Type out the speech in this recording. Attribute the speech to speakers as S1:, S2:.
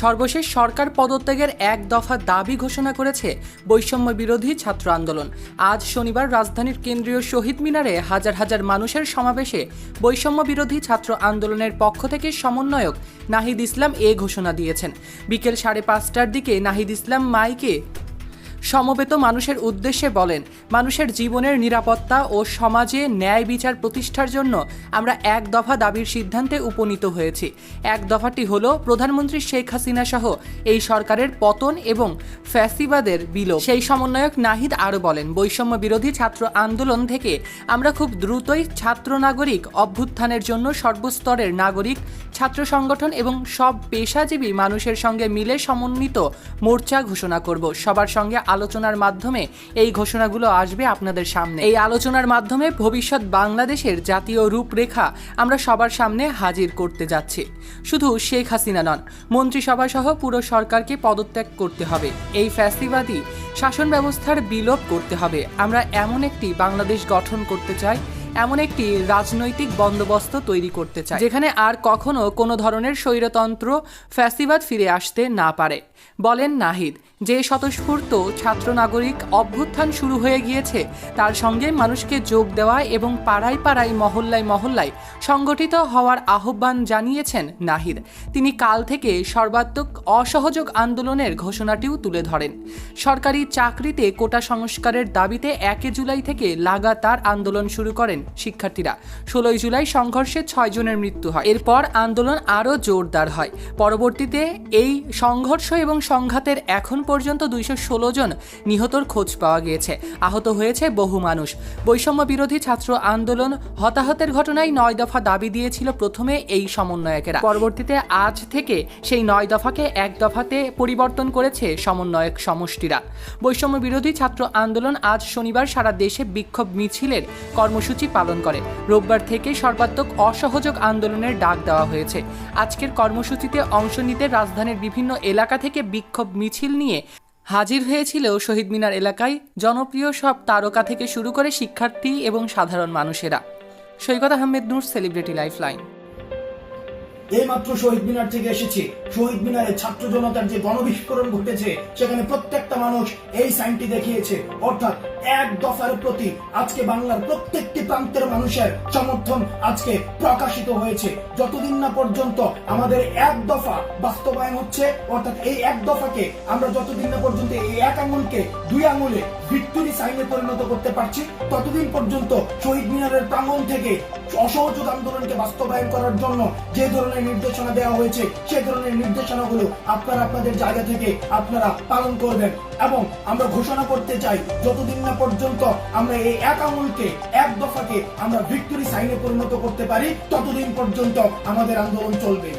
S1: সর্বশেষ সরকার পদত্যাগের এক দফা দাবি ঘোষণা করেছে বৈষম্য বিরোধী ছাত্র আন্দোলন। আজ শনিবার রাজধানীর কেন্দ্রীয় শহীদ মিনারে হাজার হাজার মানুষের সমাবেশে বৈষম্য বিরোধী ছাত্র আন্দোলনের পক্ষ থেকে সমন্বয়ক নাহিদ ইসলাম এ ঘোষণা দিয়েছেন। বিকেল সাড়ে পাঁচটার দিকে নাহিদ ইসলাম মাইকে সমবেত মানুষের উদ্দেশ্যে বলেন, মানুষের জীবনের নিরাপত্তা ও সমাজে ন্যায় বিচার প্রতিষ্ঠার জন্য আমরা এক দফা দাবির সিদ্ধান্তে উপনীত হয়েছি। এক দফাটি হল প্রধানমন্ত্রী শেখ হাসিনা সহ এই সরকারের পতন এবং ফ্যাসিবাদের বিলোপ। সেই সমন্বয়ক নাহিদ আরও বলেন, বৈষম্য বিরোধী ছাত্র আন্দোলন থেকে আমরা খুব দ্রুতই ছাত্র নাগরিক অভ্যুত্থানের জন্য সর্বস্তরের নাগরিক, ছাত্র সংগঠন এবং সব পেশাজীবী মানুষের সঙ্গে মিলে সমন্বিত মোর্চা ঘোষণা করব। সবার সঙ্গে আলোচনার মাধ্যমে এই ঘোষণাগুলো আসবে আপনাদের সামনে। এই আলোচনার মাধ্যমে ভবিষ্যৎ বাংলাদেশের জাতীয় রূপরেখা আমরা সবার সামনে হাজির করতে যাচ্ছি। শুধু শেখ হাসিনা নন, মন্ত্রিসভা সহ পুরো সরকারকে পদত্যাগ করতে হবে। এই ফ্যাসিবাদী শাসন ব্যবস্থার বিলোপ করতে হবে। আমরা এমন একটি বাংলাদেশ গঠন করতে চাই এমন একটি রাজনৈতিক বন্দোবস্ত তৈরি করতে চায়, যেখানে আর কখনো কোনো ধরনের স্বৈরতন্ত্র ফ্যাসিবাদ ফিরে আসতে না পারে। বলেন নাহিদ, যে স্বতঃস্ফূর্ত ছাত্র নাগরিক অভ্যুত্থান শুরু হয়ে গিয়েছে, তার সঙ্গে মানুষকে যোগ দেওয়া এবং পাড়ায় পাড়ায়, মহল্লায় মহল্লায় সংগঠিত হওয়ার আহ্বান জানিয়েছেন নাহিদ। তিনি কাল থেকে সর্বাত্মক অসহযোগ আন্দোলনের ঘোষণাটিও তুলে ধরেন। সরকারি চাকরিতে কোটা সংস্কারের দাবিতে একে জুলাই থেকে লাগাতার আন্দোলন শুরু করেন শিক্ষার্থীরা। ষোলোই জুলাই সংঘর্ষে ছয় জনের মৃত্যু হয়। এরপর আন্দোলন আরও জোরদার হয়। পরবর্তীতে এই সংঘর্ষ এবং সংঘাতের এখন পর্যন্ত দুইশো ষোলো জন নিহতর খোঁজ পাওয়া গিয়েছে। আহত হয়েছে বহু মানুষ। বৈষম্য বিরোধী ছাত্র আন্দোলন হতাহতের ঘটনায় নয় দফা দাবি দিয়েছিল প্রথমে এই সমন্বয়কেরা। পরবর্তীতে আজ থেকে সেই নয় দফাকে এক দফাতে পরিবর্তন করেছে সমন্বয়ক সমষ্টিরা। বৈষম্য বিরোধী ছাত্র আন্দোলন আজ শনিবার সারা দেশে বিক্ষোভ মিছিলের কর্মসূচি পালন করে রোববার থেকে সর্বাত্মক অসহযোগ আন্দোলনের ডাক দেওয়া হয়েছে। আজকের কর্মসূচিতে অংশ নিতে রাজধানীর বিভিন্ন এলাকা থেকে বিক্ষোভ মিছিল নিয়ে হাজির হয়েছিল শহীদ মিনার এলাকায় জনপ্রিয় সব তারকা থেকে শুরু করে শিক্ষার্থী এবং সাধারণ মানুষেরা। Saikat Ahmed Noor celebrity life line
S2: এইমাত্র শহীদ মিনার থেকে এসেছি। শহীদ মিনারে ছাত্র জনতার যে গণবিস্ফোরণ ঘটেছে, সেখানে প্রত্যেকটা মানুষ এই সাইনটি দেখিয়েছে। অর্থাৎ এক দফার প্রতি আজকে বাংলার প্রত্যেকটি প্রান্তের মানুষের সমর্থন আজকে প্রকাশিত হয়েছে। যতদিন না পর্যন্ত আমাদের এক দফা বাস্তবায়ন হচ্ছে, অর্থাৎ এই এক দফাকে আমরা যতদিন না পর্যন্ত এই এক আঙুলকে দুই আঙুলে ভিক্টোরি সাইনে পরিণত করতে পারছি, ততদিন পর্যন্ত শহীদ মিনারের প্রাঙ্গণ থেকে অসহযোগ আন্দোলনকে বাস্তবায়ন করার জন্য যে ধরনের নির্দেশনা দেওয়া হয়েছে, সে ধরনের নির্দেশনাগুলো আপনারা আপনাদের জায়গা থেকে আপনারা পালন করবেন। এবং আমরা ঘোষণা করতে চাই, যতদিন না পর্যন্ত আমরা এই এক আঙুলকে, এক দফাকে আমরা ভিক্টোরি সাইনে পরিণত করতে পারি, ততদিন পর্যন্ত আমাদের আন্দোলন চলবে।